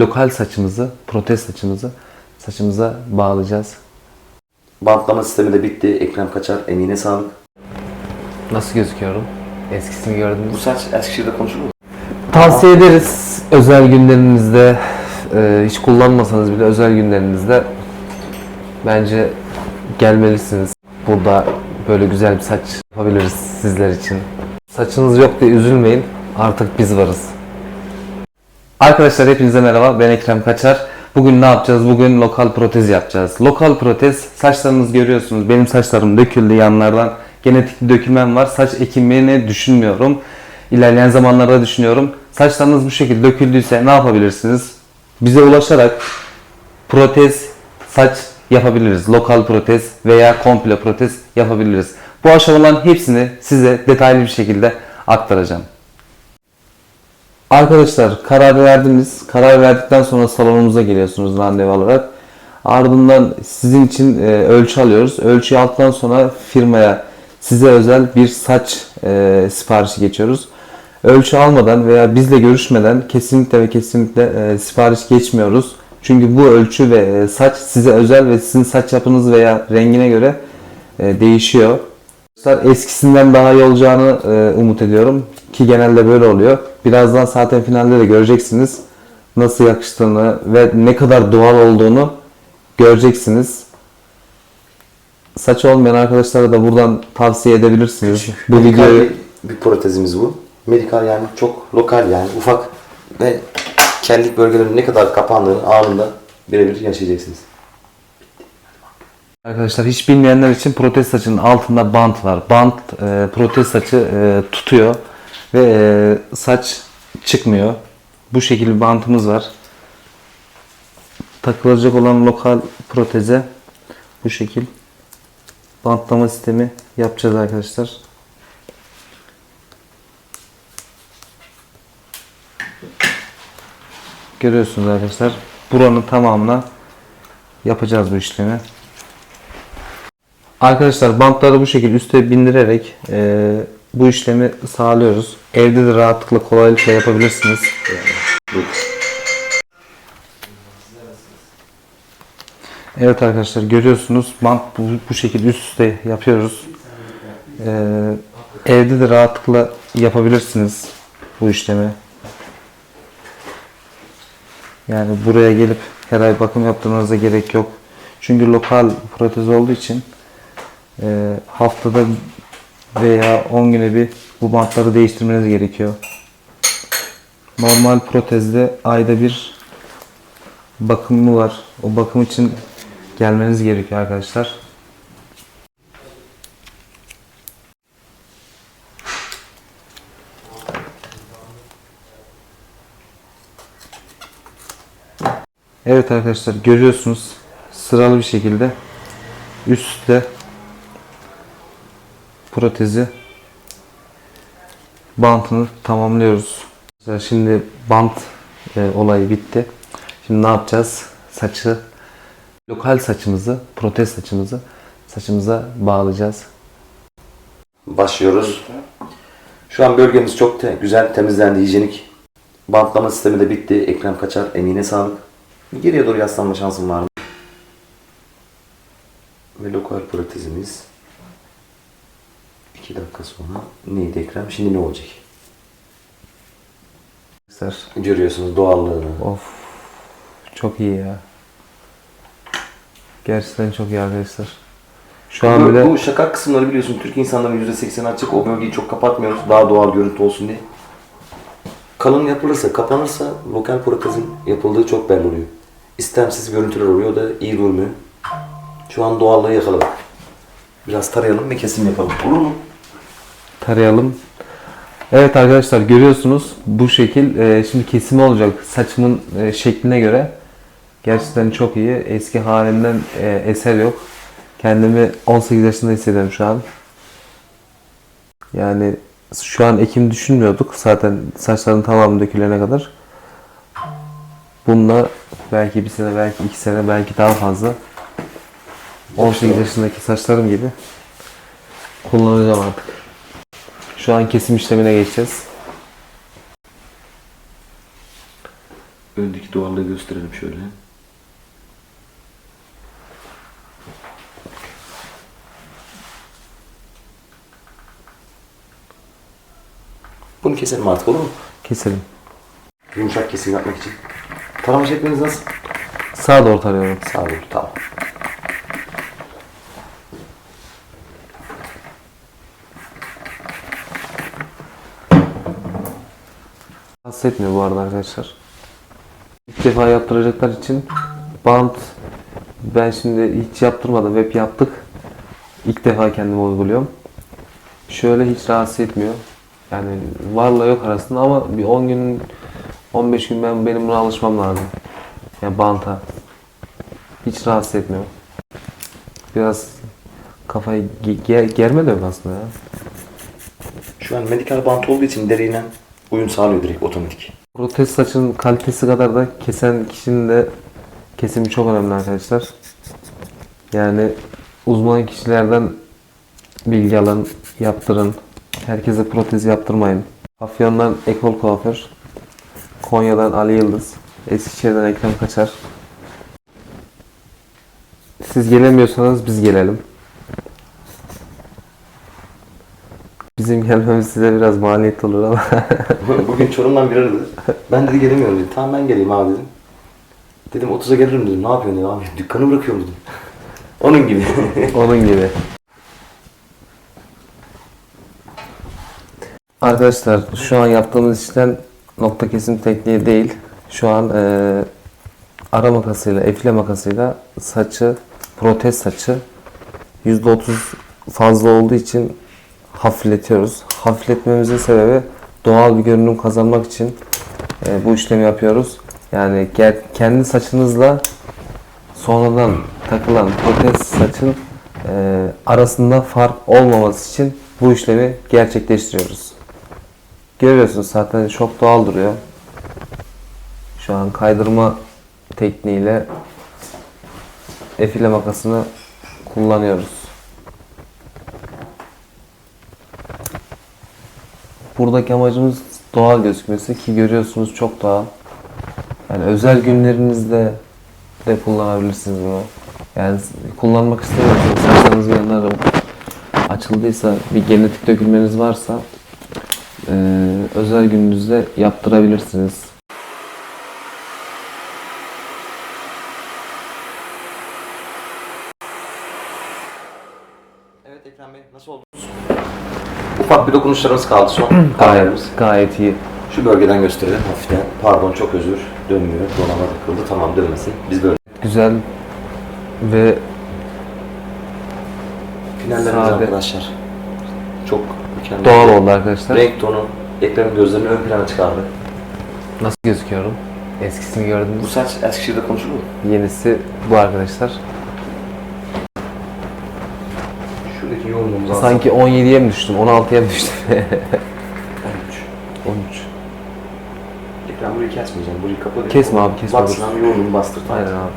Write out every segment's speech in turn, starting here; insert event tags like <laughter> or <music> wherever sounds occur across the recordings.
lokal saçımızı, protez saçımızı saçımıza bağlayacağız. Bantlama sistemi de bitti. Ekrem Kaçar emeğine sağlık. Nasıl gözüküyorum? Eskisini gördünüz Bu mü? saç Eskişehir'de konuşulur mu? Tavsiye ederiz özel günlerinizde e, hiç kullanmasanız bile özel günlerinizde bence gelmelisiniz. Burada böyle güzel bir saç yapabiliriz sizler için. Saçınız yok diye üzülmeyin. Artık biz varız. Arkadaşlar hepinize merhaba. Ben Ekrem Kaçar. Bugün ne yapacağız? Bugün lokal protez yapacağız. Lokal protez saçlarınızı görüyorsunuz. Benim saçlarım döküldü yanlardan. Genetik bir dökülmem var. Saç ekimini düşünmüyorum. İlerleyen zamanlarda düşünüyorum. Saçlarınız bu şekilde döküldüyse ne yapabilirsiniz? Bize ulaşarak protez saç yapabiliriz. Lokal protez veya komple protez yapabiliriz. Bu aşamaların hepsini size detaylı bir şekilde aktaracağım. Arkadaşlar karar verdiniz. Karar verdikten sonra salonumuza geliyorsunuz randevu alarak. Ardından sizin için e, ölçü alıyoruz. Ölçüyü aldıktan sonra firmaya size özel bir saç e, siparişi geçiyoruz. Ölçü almadan veya bizle görüşmeden kesinlikle ve kesinlikle e, sipariş geçmiyoruz. Çünkü bu ölçü ve e, saç size özel ve sizin saç yapınız veya rengine göre e, değişiyor. Arkadaşlar eskisinden daha iyi olacağını e, umut ediyorum ki genelde böyle oluyor. Birazdan zaten finalde de göreceksiniz nasıl yakıştığını ve ne kadar doğal olduğunu göreceksiniz. Saç olmayan arkadaşlara da buradan tavsiye edebilirsiniz. Bu Medikal videoyu bir, bir protezimiz bu. Medikal yani çok lokal yani ufak ve kellik bölgelerinin ne kadar kapandığını anında birebir yaşayacaksınız. Arkadaşlar hiç bilmeyenler için protez saçının altında bant var. Bant e, protez saçı e, tutuyor ve e, saç çıkmıyor. Bu şekilde bantımız var. Takılacak olan lokal proteze bu şekil bantlama sistemi yapacağız arkadaşlar. Görüyorsunuz arkadaşlar. Buranın tamamına yapacağız bu işlemi. Arkadaşlar bantları bu şekilde üste bindirerek e, bu işlemi sağlıyoruz. Evde de rahatlıkla kolaylıkla yapabilirsiniz. Evet arkadaşlar görüyorsunuz bant bu, bu şekilde üst üste yapıyoruz. E, evde de rahatlıkla yapabilirsiniz bu işlemi. Yani buraya gelip her ay bakım yaptırmanıza gerek yok. Çünkü lokal protez olduğu için e, haftada veya 10 güne bir bu bantları değiştirmeniz gerekiyor. Normal protezde ayda bir bakımı var. O bakım için gelmeniz gerekiyor arkadaşlar. Evet arkadaşlar görüyorsunuz sıralı bir şekilde üst üste protezi bantını tamamlıyoruz. Şimdi bant e, olayı bitti. Şimdi ne yapacağız? Saçı lokal saçımızı, protez saçımızı saçımıza bağlayacağız. Başlıyoruz. Şu an bölgemiz çok te- güzel temizlendi, hijyenik. Bantlama sistemi de bitti. Ekrem Kaçar emeğine sağlık. Geriye doğru yaslanma şansım var mı? Ve lokal protezimiz 2 dakika sonra neydi Ekrem? Şimdi ne olacak? Arkadaşlar Görüyorsunuz doğallığını. of çok iyi ya. Gerçekten çok iyi arkadaşlar. Şu an Bu, böyle bu şakak kısımları biliyorsun Türk insanların %80'i açık. O bölgeyi çok kapatmıyoruz. Daha doğal görüntü olsun diye. Kalın yapılırsa, kapanırsa lokal protezin yapıldığı çok belli oluyor. İstemsiz görüntüler oluyor da iyi durmuyor. Şu an doğallığı yakaladık. Biraz tarayalım ve kesim yapalım. Olur mu? Tarayalım. Evet arkadaşlar görüyorsunuz bu şekil e, şimdi kesimi olacak saçımın e, şekline göre. Gerçekten çok iyi. Eski halinden e, eser yok. Kendimi 18 yaşında hissediyorum şu an. Yani şu an ekim düşünmüyorduk. Zaten saçların tamamı dökülene kadar. Bununla belki bir sene, belki iki sene, belki daha fazla. 18 yaşındaki saçlarım gibi kullanacağım artık. Şu an kesim işlemine geçeceğiz. Öndeki doğallığı gösterelim şöyle. Bunu keselim artık olur mu? Keselim. Yumuşak kesim yapmak için. Tarama şekliniz nasıl? Sağa doğru tarıyorum. Sağ olun. Tamam. Rahatsız etmiyor bu arada arkadaşlar. İlk defa yaptıracaklar için bant ben şimdi hiç yaptırmadım. Web yaptık. İlk defa kendim uyguluyorum. Şöyle hiç rahatsız etmiyor. Yani varla yok arasında ama bir 10 gün 15 gün ben benim buna alışmam lazım. Yani banta. Hiç rahatsız etmiyor. Biraz kafayı ge- ge- germe de aslında ya. Şu an medikal bant olduğu için deriyle uyum sağlıyor direkt otomatik. Protez saçın kalitesi kadar da kesen kişinin de kesimi çok önemli arkadaşlar. Yani uzman kişilerden bilgi alın, yaptırın. Herkese protez yaptırmayın. Afyon'dan Ekol Kuaför, Konya'dan Ali Yıldız, Eskişehir'den Ekrem Kaçar. Siz gelemiyorsanız biz gelelim. Bizim gelmemiz size biraz maliyetli olur ama <laughs> Bugün Çorum'dan biri aradı. Ben dedi gelemiyorum dedi. Tamam ben geleyim abi dedim. Dedim 30'a gelirim dedim. Ne yapıyorsun dedi abi. Dükkanı bırakıyorum dedim. <laughs> Onun gibi. <laughs> Onun gibi. Arkadaşlar şu an yaptığımız işlem nokta kesim tekniği değil. Şu an eee ara makasıyla, efile makasıyla saçı, protez saçı %30 fazla olduğu için hafifletiyoruz. Hafifletmemizin sebebi doğal bir görünüm kazanmak için eee, bu işlemi yapıyoruz. Yani kendi saçınızla sonradan takılan protez saçın e, arasında fark olmaması için bu işlemi gerçekleştiriyoruz. Görüyorsunuz zaten çok doğal duruyor. Şu an kaydırma tekniğiyle efile makasını kullanıyoruz. Buradaki amacımız doğal gözükmesi ki görüyorsunuz çok doğal. Yani özel günlerinizde de kullanabilirsiniz bunu. Yani kullanmak istemiyorsanız saçlarınız yanlarım açıldıysa bir genetik dökülmeniz varsa eee, özel gününüzde yaptırabilirsiniz. evet Ekrem Bey nasıl oldu? Ufak bir dokunuşlarımız kaldı son. <clears throat> Gayet, gayet iyi. Şu bölgeden gösterelim hafiften. Pardon çok özür. Dönmüyor. Donama takıldı. Tamam dönmesin. Biz böyle. Güzel ve Finallerimiz Sade. arkadaşlar. Çok mükemmel. doğal oldu arkadaşlar. Renk tonu Ekrem'in gözlerini ön plana çıkardı. Nasıl gözüküyorum? Eskisini gördünüz. Bu saç Eskişehir'de konuşulur mu? Yenisi bu arkadaşlar. Az. Sanki 17'ye mi düştüm? 16'ya mı düştüm? 13. 13. Ekran burayı kesmeyeceğim. Burayı kapat. Kesme abi, kesme. Baksın abi yoğunluğunu bastır. Aynen abi.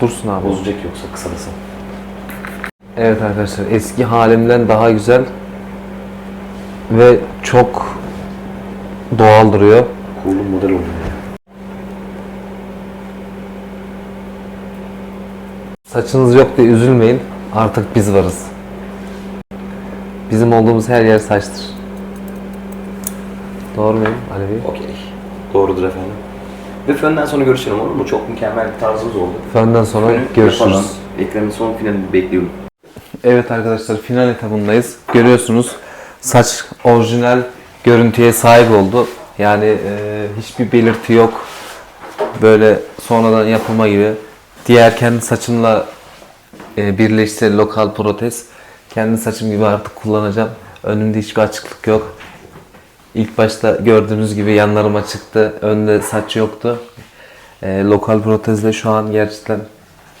Dursun abi. Bozacak yoksa kısalasa. Evet arkadaşlar eski halimden daha güzel ve çok doğal duruyor. Cool'un model oluyor. Saçınız yok diye üzülmeyin. Artık biz varız. Bizim olduğumuz her yer saçtır. Doğru muyum Bey? Okey. Doğrudur efendim. Ve fönden sonra görüşelim olur mu? Çok mükemmel bir tarzımız oldu. Fenden sonra Fönü görüşürüz. yapalım. Ekrem'in son finalini bekliyorum. Evet arkadaşlar final etabındayız. Görüyorsunuz saç orijinal görüntüye sahip oldu. Yani e, hiçbir belirti yok. Böyle sonradan yapılma gibi. Diğer kendi saçımla e, birleşse lokal protez. Kendi saçım gibi artık kullanacağım. Önümde hiçbir açıklık yok. İlk başta gördüğünüz gibi yanlarım açıktı. Önde saç yoktu. E, lokal protezle şu an gerçekten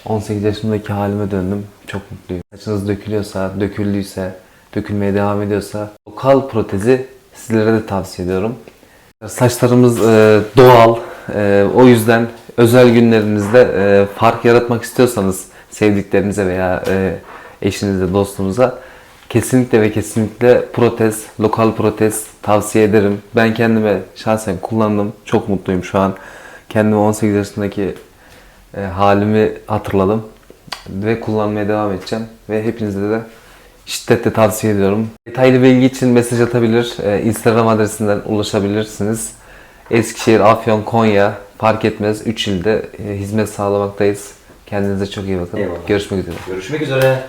18 yaşındaki halime döndüm. Çok mutluyum. Saçınız dökülüyorsa, döküldüyse, dökülmeye devam ediyorsa lokal protezi sizlere de tavsiye ediyorum. Saçlarımız e, doğal. E, o yüzden özel günlerinizde e, fark yaratmak istiyorsanız sevdiklerinize veya e, eşinize, dostunuza kesinlikle ve kesinlikle protez, lokal protez tavsiye ederim. Ben kendime şahsen kullandım. Çok mutluyum şu an. kendimi 18 yaşındaki e, halimi hatırladım ve kullanmaya devam edeceğim ve hepinize de şiddetle tavsiye ediyorum. Detaylı bilgi için mesaj atabilir, e, Instagram adresinden ulaşabilirsiniz. Eskişehir, Afyon, Konya fark etmez 3 ilde e, hizmet sağlamaktayız. Kendinize çok iyi bakın. Eyvallah. Görüşmek üzere. Görüşmek üzere.